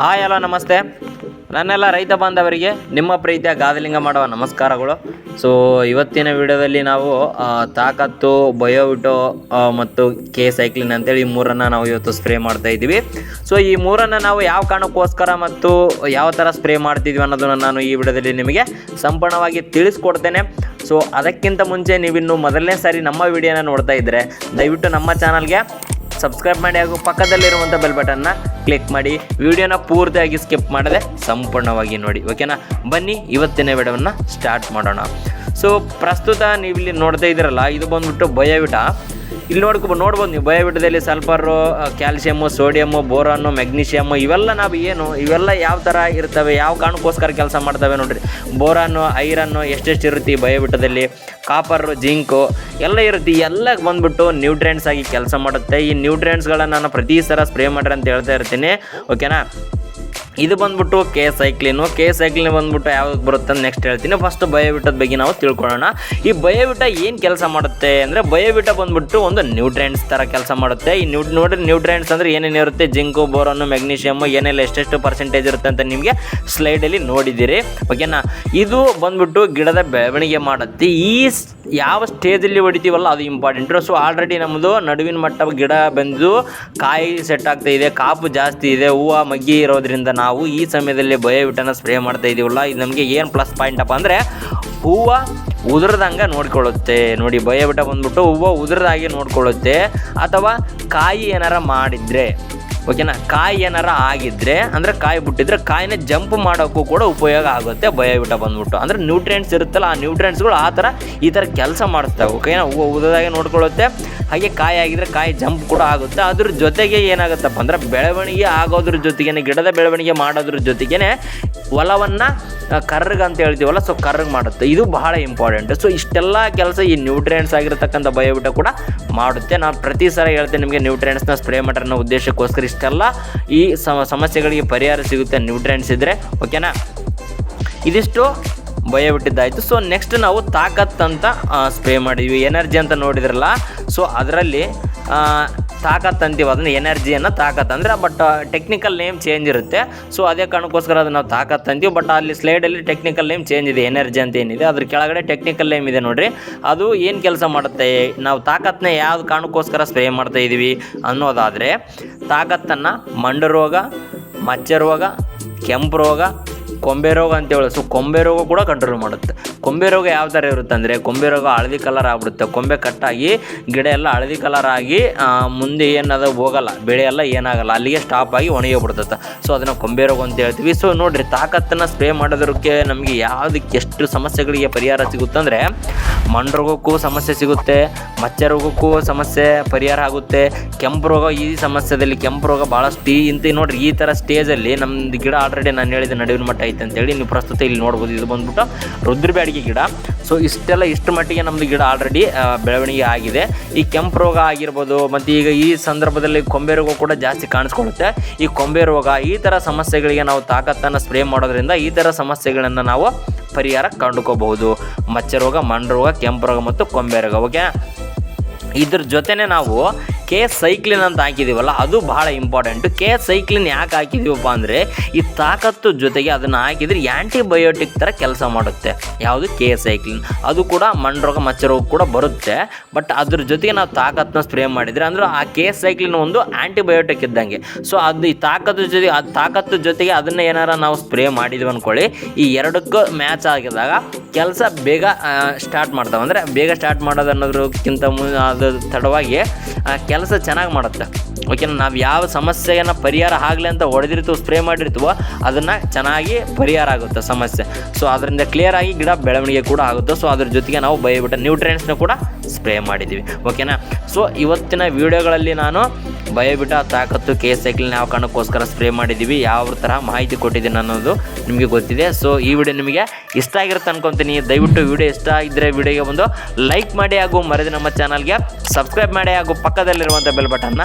Hi hello నమస్తే. ನನ್ನೆಲ್ಲ ರೈತ ಬಾಂಧವರಿಗೆ ನಿಮ್ಮ ಪ್ರೀತಿಯ ಗಾದಲಿಂಗ ಮಾಡುವ ನಮಸ್ಕಾರಗಳು. ಸೊ ಇವತ್ತಿನ ವಿಡಿಯೋದಲ್ಲಿ ನಾವು ತಾಕತ್ತು, ಬಯೋವಿಟೋ ಮತ್ತು ಕೆ ಸೈಕ್ಲಿನ್ ಅಂತೇಳಿ ಈ ಮೂರನ್ನು ನಾವು ಇವತ್ತು ಸ್ಪ್ರೇ ಮಾಡ್ತಾ ಇದ್ದೀವಿ. ಸೊ ಈ ಮೂರನ್ನು ನಾವು ಯಾವ ಕಾರಣಕ್ಕೋಸ್ಕರ ಮತ್ತು ಯಾವ ಥರ ಸ್ಪ್ರೇ ಮಾಡ್ತಿದ್ವಿ ಅನ್ನೋದನ್ನು ನಾನು ಈ ವಿಡಿಯೋದಲ್ಲಿ ನಿಮಗೆ ಸಂಪೂರ್ಣವಾಗಿ ತಿಳಿಸ್ಕೊಡ್ತೇನೆ. ಸೊ ಅದಕ್ಕಿಂತ ಮುಂಚೆ ನೀವಿನ್ನು ಮೊದಲನೇ ಸಾರಿ ನಮ್ಮ ವಿಡಿಯೋನ ನೋಡ್ತಾ ಇದ್ದರೆ ದಯವಿಟ್ಟು ನಮ್ಮ ಚಾನಲ್ಗೆ ಸಬ್ಸ್ಕ್ರೈಬ್ ಮಾಡಿ ಹಾಗೂ ಪಕ್ಕದಲ್ಲಿರುವಂಥ ಬೆಲ್ ಬಟನ್ನ ಕ್ಲಿಕ್ ಮಾಡಿ. ವಿಡಿಯೋನ ಪೂರ್ತಿಯಾಗಿ ಸ್ಕಿಪ್ ಮಾಡದೆ ಸಂಪೂರ್ಣವಾಗಿ ನೋಡಿ. ಓಕೆನಾ ಬನ್ನಿ, ಇವತ್ತಿನ ವಿಡಿಯೋವನ್ನು ಸ್ಟಾರ್ಟ್ ಮಾಡೋಣ. ಸೊ ಪ್ರಸ್ತುತ ನೀವು ಇಲ್ಲಿ ನೋಡ್ತಾ ಇದ್ದೀರಲ್ಲ, ಇದು ಬಂದ್ಬಿಟ್ಟು ಬಯೋವಿಟ ಇಲ್ಲಿ ನೋಡ್ಕೊ ನೋಡ್ಬೋದು ನೀವು. ಬಯೋಬಿಟ್ಟದಲ್ಲಿ sulphur calcium, sodium boron magnesium, ಇವೆಲ್ಲ ನಾವು ಏನು, ಇವೆಲ್ಲ ಯಾವ ಥರ ಇರ್ತವೆ, ಯಾವ ಕಾರಣಕ್ಕೋಸ್ಕರ ಕೆಲಸ ಮಾಡ್ತವೆ ನೋಡಿರಿ. ಬೋರನ್ನು ಐರನ್ನು ಎಷ್ಟೆಷ್ಟು ಇರುತ್ತೆ ಈ ಬಯೋಬಿಟ್ಟದಲ್ಲಿ ಕಾಪರು, ಜಿಂಕು, ಎಲ್ಲ ಇರುತ್ತೆ. ಎಲ್ಲ ಬಂದ್ಬಿಟ್ಟು ನ್ಯೂಟ್ರಿಯೆಂಟ್ಸ್ ಆಗಿ ಕೆಲಸ ಮಾಡುತ್ತೆ. ಈ ನ್ಯೂಟ್ರಿಯೆಂಟ್ಸ್ಗಳನ್ನ ನಾನು ಪ್ರತಿ ಸಲ ಸ್ಪ್ರೇ ಮಾಡ್ರಿ ಅಂತ ಹೇಳ್ತಾ ಇರ್ತೀನಿ. ಓಕೆನಾ? ಇದು ಬಂದ್ಬಿಟ್ಟು ಕೆ ಸೈಕ್ಲಿನು ಕೆ ಸೈಕ್ಲಿನ್ ಬಂದ್ಬಿಟ್ಟು ಯಾವ್ದು ಬರುತ್ತೆ ಅಂತ ನೆಕ್ಸ್ಟ್ ಹೇಳ್ತೀನಿ. ಫಸ್ಟ್ ಬಯೋಬಿಟದ ಬಗ್ಗೆ ನಾವು ತಿಳ್ಕೊಳ್ಳೋಣ. ಈ ಬಯೋಬಿಟ ಏನು ಕೆಲಸ ಮಾಡುತ್ತೆ ಅಂದರೆ ಬಯೋಬಿಟ ಬಂದ್ಬಿಟ್ಟು ಒಂದು ನ್ಯೂಟ್ರಿಯೆಂಟ್ಸ್ ಥರ ಕೆಲಸ ಮಾಡುತ್ತೆ. ಈ ನ್ಯೂ ನೋಡ್ರಿ ನ್ಯೂಟ್ರಿಯೆಂಟ್ಸ್ ಅಂದರೆ ಏನೇನು ಇರುತ್ತೆ? ಜಿಂಕು, ಬೋರನ್ನು ಮೆಗ್ನೀಷಿಯಮ್ ಏನೆಲ್ಲ ಎಷ್ಟೆಷ್ಟು ಪರ್ಸೆಂಟೇಜ್ ಇರುತ್ತೆ ಅಂತ ನಿಮಗೆ ಸ್ಲೈಡಲ್ಲಿ ನೋಡಿದ್ದೀರಿ. ಓಕೆನಾ ಇದು ಬಂದ್ಬಿಟ್ಟು ಗಿಡದ ಬೆಳವಣಿಗೆ ಮಾಡುತ್ತೆ. ಈ ಯಾವ ಸ್ಟೇಜಲ್ಲಿ ಹೊಡಿತೀವಲ್ಲ ಅದು ಇಂಪಾರ್ಟೆಂಟು ಸೊ ಆಲ್ರೆಡಿ ನಮ್ಮದು ನಡುವಿನ ಮಟ್ಟ ಗಿಡ ಬೆಂದು ಕಾಯಿ ಸೆಟ್ ಆಗ್ತಾ ಇದೆ, ಕಾಪು ಜಾಸ್ತಿ ಇದೆ, ಹೂವು ಮಗ್ಗಿ ಇರೋದ್ರಿಂದ ನಾವು ಈ ಸಮಯದಲ್ಲಿ ಬಯೋವಿಟನ ಸ್ಪ್ರೇ ಮಾಡ್ತಾ ಇದೀವಲ್ಲ. ಇದು ನಮಗೆ ಏನು ಪ್ಲಸ್ ಪಾಯಿಂಟ್ ಅಪ್ಪ ಅಂದರೆ ಹೂವು ಉದುರದಂಗೆ ನೋಡ್ಕೊಳ್ಳುತ್ತೆ. ನೋಡಿ, ಬಯೋವಿಟ ಬಂದ್ಬಿಟ್ಟು ಹೂವು ಉದುರದಾಗಿ ನೋಡ್ಕೊಳ್ಳುತ್ತೆ. ಅಥವಾ ಕಾಯಿ ಏನಾರ ಮಾಡಿದರೆ. ಓಕೆನಾ ಕಾಯಿ ಏನಾರ ಆಗಿದ್ರೆ, ಅಂದ್ರೆ ಕಾಯಿ ಬಿಟ್ಟಿದ್ರೆ ಕಾಯಿನ ಜಂಪ್ ಮಾಡೋಕ್ಕೂ ಕೂಡ ಉಪಯೋಗ ಆಗುತ್ತೆ ಬಯೋವಿಟ ಬಂದ್ಬಿಟ್ಟು. ಅಂದ್ರೆ ನ್ಯೂಟ್ರಿಯೆಂಟ್ಸ್ ಇರುತ್ತಲ್ಲ, ಆ ನ್ಯೂಟ್ರಿಯೆಂಟ್ಸ್ಗಳು ಆ ಥರ ಈ ಥರ ಕೆಲಸ ಮಾಡಿಸ್ತವೆ ಓಕೆನಾ ಉದಾಗೆ ನೋಡ್ಕೊಳ್ಳುತ್ತೆ. ಹಾಗೆ ಕಾಯಿ ಆಗಿದ್ರೆ ಕಾಯಿ ಜಂಪ್ ಕೂಡ ಆಗುತ್ತೆ. ಅದ್ರ ಜೊತೆಗೆ ಏನಾಗುತ್ತಪ್ಪ ಅಂದ್ರೆ ಬೆಳವಣಿಗೆ ಆಗೋದ್ರ ಜೊತೆಗೇನೆ, ಗಿಡದ ಬೆಳವಣಿಗೆ ಮಾಡೋದ್ರ ಜೊತೆಗೇನೆ ಹೊಲವನ್ನು ಕರ್ರಗೆ ಅಂತ ಹೇಳ್ತೀವಲ್ಲ ಸೊ ಕರ್ರಗೆ ಮಾಡುತ್ತೆ. ಇದು ಬಹಳ ಇಂಪಾರ್ಟೆಂಟ್ ಸೊ ಇಷ್ಟೆಲ್ಲ ಕೆಲಸ ಈ ನ್ಯೂಟ್ರಿಯೆಂಟ್ಸ್ ಆಗಿರತಕ್ಕಂಥ ಬಯೋವಿಟ ಕೂಡ ಮಾಡುತ್ತೆ. ನಾನು ಪ್ರತಿ ಸಲ ಹೇಳ್ತೇನೆ ನಿಮಗೆ ನ್ಯೂಟ್ರಿಯೆಂಟ್ಸ್ನ ಸ್ಪ್ರೇ ಮಾಡ್ರೆ ಉದ್ದೇಶಕ್ಕೋಸ್ಕರ ಉದ್ದೇಶಕ್ಕೋಸ್ಕರ ಇಷ್ಟೆಲ್ಲ ಈ ಸಮ, ಸಮಸ್ಯೆಗಳಿಗೆ ಪರಿಹಾರ ಸಿಗುತ್ತೆ ನ್ಯೂಟ್ರೆಂಟ್ಸ್ ಇದ್ದರೆ ಓಕೆನಾ ಇದಿಷ್ಟು ಬಯೋಬಿಟ್ಟಿದ್ದಾಯಿತು ಸೊ ನೆಕ್ಸ್ಟ್ ನಾವು ತಾಕತ್ ಅಂತ ಸ್ಪ್ರೇ ಮಾಡಿದ್ವಿ. ಎನರ್ಜಿ ಅಂತ ನೋಡಿದ್ರಲ್ಲ. ಸೊ ಅದರಲ್ಲಿ ತಾಕತ್ ಅಂತೀವಿ ಅದನ್ನ ಎನರ್ಜಿಯನ್ನು ತಾಕತ್. ಅಂದರೆ ಬಟ್ ಟೆಕ್ನಿಕಲ್ ನೇಮ್ ಚೇಂಜ್ ಇರುತ್ತೆ. ಸೊ ಅದೇ ಕಾರಣಕ್ಕೋಸ್ಕರ ಅದನ್ನು ನಾವು ತಾಕತ್ ಅಂತೀವಿ ಬಟ್ ಅಲ್ಲಿ ಸ್ಲೈಡಲ್ಲಿ ಟೆಕ್ನಿಕಲ್ ನೇಮ್ ಚೇಂಜ್ ಇದೆ ಎನರ್ಜಿ ಅಂತ ಏನಿದೆ. ಅದ್ರ ಕೆಳಗಡೆ ಟೆಕ್ನಿಕಲ್ ನೇಮ್ ಇದೆ ನೋಡಿರಿ. ಅದು ಏನು ಕೆಲಸ ಮಾಡುತ್ತೆ? ನಾವು ತಾಕತ್ನ ಯಾವ ಕಾರಣಕ್ಕೋಸ್ಕರ ಸ್ಪ್ರೇ ಮಾಡ್ತಾ ಇದ್ದೀವಿ ಅನ್ನೋದಾದರೆ, ತಾಕತ್ತನ್ನು ಮಂಡರೋಗ, ಮಚ್ಚರೋಗ ಮಚ್ಚ ರೋಗ ಕೆಂಪು ರೋಗ ಕೊಂಬೆ ರೋಗ ಅಂತೇಳಿ. ಸೊ ಕೊಂಬೆ ರೋಗ ಕೂಡ ಕಂಟ್ರೋಲ್ ಮಾಡುತ್ತೆ. ಕೊಂಬೆ ರೋಗ ಯಾವ ಥರ ಇರುತ್ತೆ ಅಂದರೆ, ಕೊಂಬೆ ರೋಗ ಹಳದಿ ಕಲರ್ ಆಗ್ಬಿಡುತ್ತೆ. ಕೊಂಬೆ ಕಟ್ಟಾಗಿ ಗಿಡ ಎಲ್ಲ ಹಳದಿ ಕಲರ್ ಆಗಿ ಮುಂದೆ ಏನದ ಹೋಗಲ್ಲ, ಬೆಳೆ ಎಲ್ಲ ಏನಾಗಲ್ಲ, ಅಲ್ಲಿಗೆ ಸ್ಟಾಪ್ ಆಗಿ ಒಣಗಿ ಸೊ ಅದನ್ನು ಕೊಂಬೆ ರೋಗ ಅಂತ ಹೇಳ್ತೀವಿ. ಸೊ ನೋಡಿರಿ, ತಾಕತ್ತನ್ನು ಸ್ಪ್ರೇ ಮಾಡೋದಕ್ಕೆ ನಮಗೆ ಯಾವುದಕ್ಕೆ ಎಷ್ಟು ಸಮಸ್ಯೆಗಳಿಗೆ ಪರಿಹಾರ ಸಿಗುತ್ತೆ ಮಂಡು ರೋಗಕ್ಕೂ ಸಮಸ್ಯೆ ಸಿಗುತ್ತೆ, ಮಚ್ಚೆ ರೋಗಕ್ಕೂ ಸಮಸ್ಯೆ, ಪರಿಹಾರ ಆಗುತ್ತೆ. ಕೆಂಪು ರೋಗ ಈ ಸಮಸ್ಯೆದಲ್ಲಿ, ಕೆಂಪು ರೋಗ ಭಾಳಷ್ಟು ಈ ಇಂತ ನೋಡ್ರಿ, ಈ ಥರ ಸ್ಟೇಜಲ್ಲಿ ನಮ್ದು ಗಿಡ ಆಲ್ರೆಡಿ ನಾನು ಹೇಳಿದ ನಡುವಿನ ಮಟ್ಟ ಐತೆ ಅಂತೇಳಿ ನೀವು ಪ್ರಸ್ತುತ ಇಲ್ಲಿ ನೋಡ್ಬೋದು. ಇದು ಬಂದ್ಬಿಟ್ಟು ರುದ್ರ ಬ್ಯಾಡಿಗೆ ಗಿಡ. ಸೊ ಇಷ್ಟೆಲ್ಲ ಇಷ್ಟು ಮಟ್ಟಿಗೆ ನಮ್ಮದು ಗಿಡ ಆಲ್ರೆಡಿ ಬೆಳವಣಿಗೆ ಆಗಿದೆ. ಈ ಕೆಂಪು ರೋಗ ಆಗಿರ್ಬೋದು, ಮತ್ತು ಈಗ ಈ ಸಂದರ್ಭದಲ್ಲಿ ಕೊಂಬೆ ರೋಗ ಕೂಡ ಜಾಸ್ತಿ ಕಾಣಿಸ್ಕೊಳ್ಳುತ್ತೆ. ಈ ಕೊಂಬೆ ರೋಗ ಈ ಥರ ಸಮಸ್ಯೆಗಳಿಗೆ ನಾವು ತಾಕತ್ತನ್ನು ಸ್ಪ್ರೇ ಮಾಡೋದ್ರಿಂದ ಈ ಥರ ಸಮಸ್ಯೆಗಳನ್ನು ನಾವು ಪರಿಹಾರ ಕಂಡುಕೋಬಹುದು. ಮಚ್ಚ ರೋಗ ಮಣ್ಣು ರೋಗ ಕೆಂಪು ರೋಗ ಮತ್ತು ಕೊಂಬೆ ರೋಗ ಓಕೆ ಇದ್ರ ಜೊತೆನೆ ನಾವು ಕೆ ಸೈಕ್ಲಿನ್ ಅಂತ ಹಾಕಿದ್ದೀವಲ್ಲ ಅದು ಬಹಳ ಇಂಪಾರ್ಟೆಂಟು ಕೆ ಸೈಕ್ಲಿನ್ ಯಾಕೆ ಹಾಕಿದ್ದೀವಪ್ಪ ಅಂದರೆ, ಈ ತಾಕತ್ತು ಜೊತೆಗೆ ಅದನ್ನು ಹಾಕಿದರೆ ಆ್ಯಂಟಿಬಯೋಟಿಕ್ ಥರ ಕೆಲಸ ಮಾಡುತ್ತೆ. ಯಾವುದು? K cyclin. ಅದು ಕೂಡ ಮಂಡ್ರೋಗ ಮಚ್ಚರೋಗ ಮಚ್ಚ ರೋಗ ಕೂಡ ಬರುತ್ತೆ. ಬಟ್ ಅದ್ರ ಜೊತೆಗೆ ನಾವು ತಾಕತ್ತನ್ನ ಸ್ಪ್ರೇ ಮಾಡಿದರೆ, ಅಂದರೆ ಆ ಕೆ ಸೈಕ್ಲಿನ್ ಒಂದು ಆ್ಯಂಟಿಬಯೋಟಿಕ್ ಇದ್ದಂಗೆ. ಸೊ ಅದು ಈ ತಾಕತ್ತು ಜೊತೆಗೆ ಆ ತಾಕತ್ತು ಜೊತೆಗೆ ಅದನ್ನು ಏನಾರ ನಾವು ಸ್ಪ್ರೇ ಮಾಡಿದ್ವಿ ಅಂದ್ಕೊಳ್ಳಿ ಈ ಎರಡಕ್ಕೂ ಮ್ಯಾಚ್ ಆಗಿದಾಗ ಕೆಲಸ ಬೇಗ ಸ್ಟಾರ್ಟ್ ಮಾಡ್ತಾವೆ. ಅಂದರೆ ಬೇಗ ಸ್ಟಾರ್ಟ್ ಮಾಡೋದು ಅನ್ನೋದಕ್ಕಿಂತ ಮುನ್ನ ಅದು ತಡವಾಗಿ ಕೆಲಸ ಚೆನ್ನಾಗಿ ಮಾಡುತ್ತೆ. ಓಕೆನಾ? ನಾವು ಯಾವ ಸಮಸ್ಯೆಯನ್ನು ಪರಿಹಾರ ಆಗಲಿ ಅಂತ ಹೊಡೆದಿರ್ತೀವೋ ಸ್ಪ್ರೇ ಮಾಡಿರ್ತೀವೋ, ಅದನ್ನು ಚೆನ್ನಾಗಿ ಪರಿಹಾರ ಆಗುತ್ತೆ ಸಮಸ್ಯೆ. ಸೊ ಅದರಿಂದ ಕ್ಲಿಯರ್ ಆಗಿ ಗಿಡ ಬೆಳವಣಿಗೆ ಕೂಡ ಆಗುತ್ತೆ. ಸೊ ಅದ್ರ ಜೊತೆಗೆ ನಾವು ಬಯೋಬಿಟ್ಟ ನ್ಯೂಟ್ರಿಯೆಂಟ್ಸ್ನ ಕೂಡ ಸ್ಪ್ರೇ ಮಾಡಿದ್ದೀವಿ ಓಕೆನಾ? ಸೊ ಇವತ್ತಿನ ವಿಡಿಯೋಗಳಲ್ಲಿ ನಾನು ಬಯೋಬಿಟ ತಾಕತ್ತು ಕೆ ಸೈಕ್ಲಿನ ಯಾವ ಕಾರಣಕ್ಕೋಸ್ಕರ ಸ್ಪ್ರೇ ಮಾಡಿದ್ದೀವಿ ಯಾವ ಥರ ಮಾಹಿತಿ ಕೊಟ್ಟಿದ್ದೀನಿ ಅನ್ನೋದು ನಿಮಗೆ ಗೊತ್ತಿದೆ. ಸೊ ಈ ವಿಡಿಯೋ ನಿಮಗೆ ಇಷ್ಟ ಆಗಿರುತ್ತೆ ಅನ್ಕೊತೀನಿ. ದಯವಿಟ್ಟು ವಿಡಿಯೋ ಇಷ್ಟ ಆಗಿದ್ದರೆ ವಿಡಿಯೋಗೆ ಒಂದು ಲೈಕ್ ಮಾಡಿ ಹಾಗೂ ಮರೆದು ನಮ್ಮ ಚಾನಲ್ಗೆ ಸಬ್ಸ್ಕ್ರೈಬ್ ಮಾಡಿ ಹಾಗೂ ಪಕ್ಕದಲ್ಲಿರುವಂಥ ಬೆಲ್ ಬಟನ್ನ